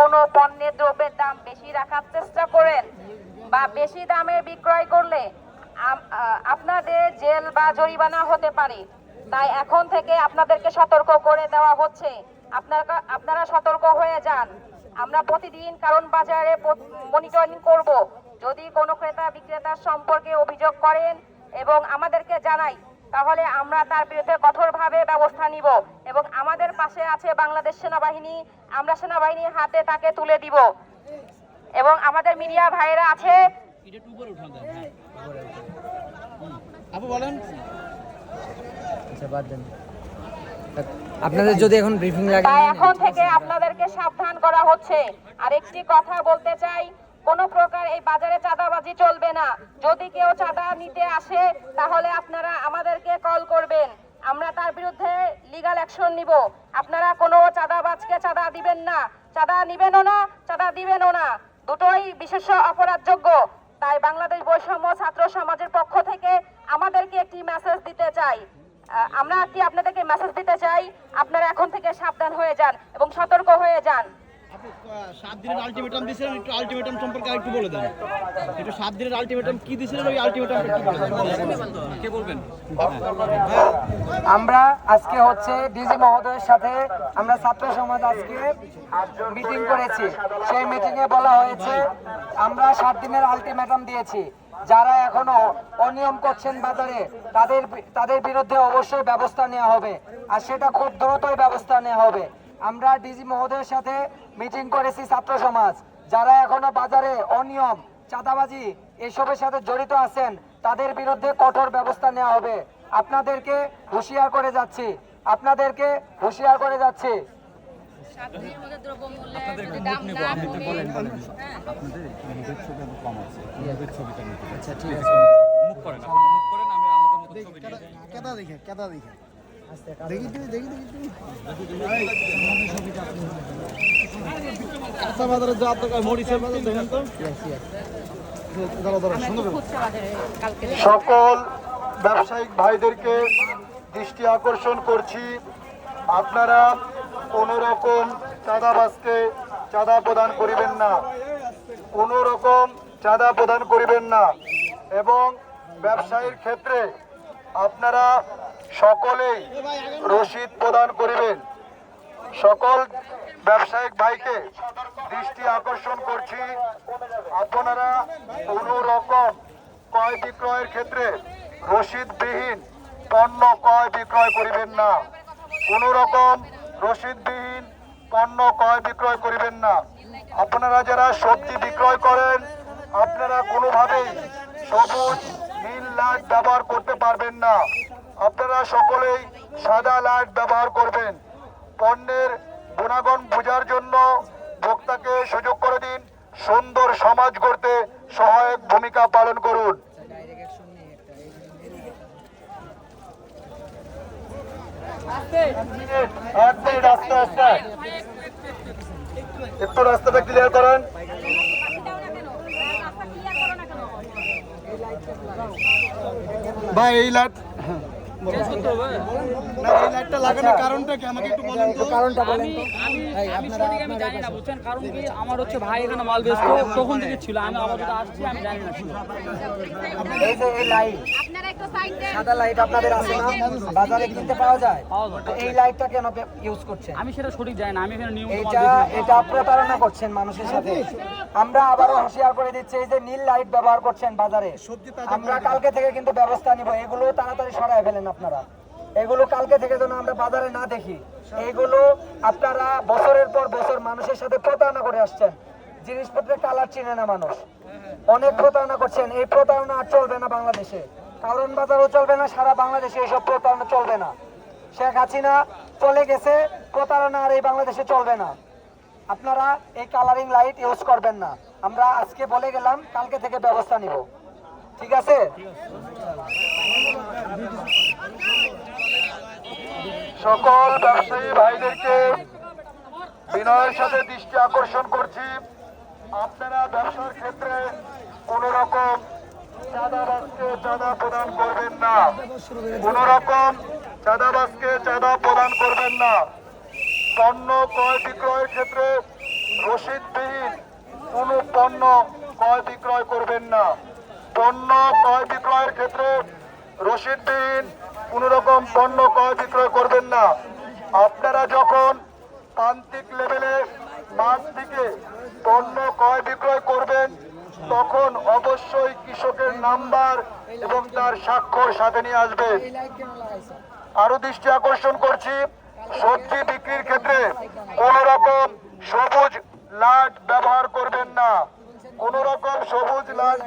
কোনো পণ্যের দ্রব্যের দাম বেশি রাখার চেষ্টা করেন বা বেশি দামে বিক্রয় করলে আপনাদের জেল বা জরিমানা হতে পারে। তাই এখন থেকে আপনাদেরকে সতর্ক করে দেওয়া হচ্ছে। আপনারা আপনারা সতর্ক হয়ে যান। আমরা প্রতিদিন কারণ বাজারে মনিটরিং করব। যদি কোনো ক্রেতা বিক্রেতার সম্পর্কে অভিযোগ করেন এবং আমাদেরকে জানাই তাহলে আমরা তার বিরুদ্ধে কঠোরভাবে ব্যবস্থা নিব এবং আমাদের পাশে আছে বাংলাদেশ সেনাবাহিনী আমরা সেনাবাহিনীর হাতে তাকে তুলে দিব। এবং আমাদের মিডিয়া ভাইরা আছে। আপু বলেন। আচ্ছা বাদ দেন। আপনাদের যদি এখন ব্রিফিং লাগে। তাই এখন থেকে আপনাদেরকে সাবধান করা হচ্ছে। আর একটি কথা বলতে চাই কোন প্রকার এই বাজারে চাঁদাবাজি চলবে না। যদি কেউ চাঁদা নিতে আসে, তাহলে আপনারা আমাদেরকে কল করবেন। আমরা তার বিরুদ্ধে লিগ্যাল অ্যাকশন নিব। আপনারা কোনো চাঁদাবাজকে চাঁদা দিবেন না। চাঁদা নিবেনও না, চাঁদা দিবেনও না। দুটোই বিশেষ অপরাধযোগ্য। তাই বাংলাদেশ বৈষম্য ছাত্র সমাজের পক্ষ থেকে আমাদেরকে একটি মেসেজ দিতে চাই। আমরা কি আপনাদেরকে মেসেজ দিতে চাই? আপনারা এখন থেকে সাবধান হয়ে যান এবং সতর্ক হয়ে যান। সাত দিনের আলটিমেটাম দিয়েছিলেন একটু আলটিমেটাম সম্পর্কে আরেকটু বলে দেন। একটু সাত দিনের আলটিমেটাম কি দিয়েছিলেন ওই আলটিমেটাম একটু বলে দেন কে বলবেন? আমরা আজকে হচ্ছে ডিজি মহোদয়ের সাথে আমরা ছাত্র সমাজ আজকে মিটিং করেছি। সেই মিটিং এ বলা হয়েছে আমরা সাত দিনের আলটিমেটাম দিয়েছি। যারা এখনও অনিয়ম করছেন বাজারে তাদের তাদের বিরুদ্ধে অবশ্যই ব্যবস্থা নেওয়া হবে। আর সেটা খুব দ্রুতই ব্যবস্থা নেওয়া হবে। আমরা ডিজি মহোদয়ের সাথে মিটিং করেছি ছাত্র সমাজ। যারা এখনও বাজারে অনিয়ম চাঁদাবাজি এসবের সাথে জড়িত আছেন তাদের বিরুদ্ধে কঠোর ব্যবস্থা নেওয়া হবে। আপনাদেরকে হুঁশিয়ার করে যাচ্ছি। আপনাদেরকে হুঁশিয়ার করে যাচ্ছি। কেদা দেখে কেদা দেখে? দেখি দেখি দেখি কাঁচা বাজারে যা দরকার মরিচের বাজার দেখেন তো। দাঁড়া দাঁড়া সুন্দর সকল ব্যবসায়িক ভাইদেরকে দৃষ্টি আকর্ষণ করছি। আপনারা কোনো রকম চাঁদাবাজকে চাঁদা প্রদান করিবেন না। কোনো রকম চাঁদা প্রদান করিবেন না। এবং ব্যবসায়ীর ক্ষেত্রে আপনারা সকলেই রসিদ প্রদান করিবেন। সকল ব্যবসায়িক ভাইকে দৃষ্টি আকর্ষণ করছি। আপনারা কোনো রকম ক্রয় বিক্রয়ের ক্ষেত্রে রসিদবিহীন পণ্য ক্রয় বিক্রয় করিবেন না। কোনো রকম রসিদবিহীন পণ্য ক্রয় বিক্রয় করিবেন না। আপনারা যারা সবজি বিক্রয় করেন, আপনারা কোনোভাবেই সবুজ লাইট ব্যবহার করতে পারবেন না। আপনারা সকলেই সাদা লাইট ব্যবহার করবেন। পণ্যের গুণাগুণ বোঝার জন্য ভোক্তাকে সুযোগ করে দিন। সুন্দর সমাজ গড়তে সহায়ক ভূমিকা পালন করুন। একটু রাস্তাটা ক্লিয়ার করেন। ভাই এই লাইট আমার হচ্ছে ভাই এখানে মাল বেচতো তখন থেকে ছিল? আমি আপাতত আসছি আমি জানি না। এই যে এই লাইট আপনারা একটু সাইড দেন। সাদা লাইট আপনাদের আছে না? বাজারে কিনতে পাওয়া যায়? পাওয়া যায়। তো এই লাইটটা কেন ইউজ করছেন? আমি সেটা সঠিক জানি না আমি এখানে এটা এটা প্রতারণা করছেন মানুষের সাথে। আমরা আবারও হুঁশিয়ার করে দিচ্ছি এই যে নীল লাইট ব্যবহার করছেন বাজারে। আমরা কালকে থেকে কিন্তু ব্যবস্থা নিব এগুলো তাড়াতাড়ি সরায় ফেলেন আপনারা। এগুলো কালকে থেকে যেন আমরা বাজারে না দেখি। এইগুলো আপনারা বছরের পর বছর মানুষের সাথে প্রতারণা করে আসছেন। জিনিসপত্রের কালার চিনে না মানুষ। অনেক প্রতারণা করছেন। এই প্রতারণা আর চলবে না বাংলাদেশে। কারণ বাজারও চলবে না, সারা বাংলাদেশে এইসব প্রতারণা চলবে না। শেখ হাসিনা চলে গেছে, প্রতারণা আর এই বাংলাদেশে চলবে না। আপনারা এই কালারিং লাইট ইউজ করবেন না। আমরা আজকে বলে গেলাম, কালকে থেকে ব্যবস্থা নিব। ঠিক আছে? সকল ব্যবসায়ী ভাইদেরকে বিনয়ের সাথে দৃষ্টি আকর্ষণ করছি। আপনারা ব্যবসার ক্ষেত্রে কোন রকম প্রদান করবেন না। রকম প্রদান করবেন না। পণ্য ক্রয় বিক্রয়ের ক্ষেত্রে কোনো পণ্য ক্রয় বিক্রয় করবেন না। পণ্য ক্রয় বিক্রয়ের ক্ষেত্রে রসিদবিহীন কোনো রকম পণ্য ক্রয় বিক্রয় করবেন না। আপনারা যখন প্রান্তিক লেভেলে মাঠ থেকে পণ্য ক্রয় বিক্রয় করবেন, তখন অবশ্যই কৃষকের নাম্বার এবং তার স্বাক্ষর সাথে নিয়ে আসবেন। আরও দৃষ্টি আকর্ষণ করছি, সবজি বিক্রির ক্ষেত্রে কোন রকম সবুজ লাট ব্যবহার করবেন না। কোন রকম সবুজ লাট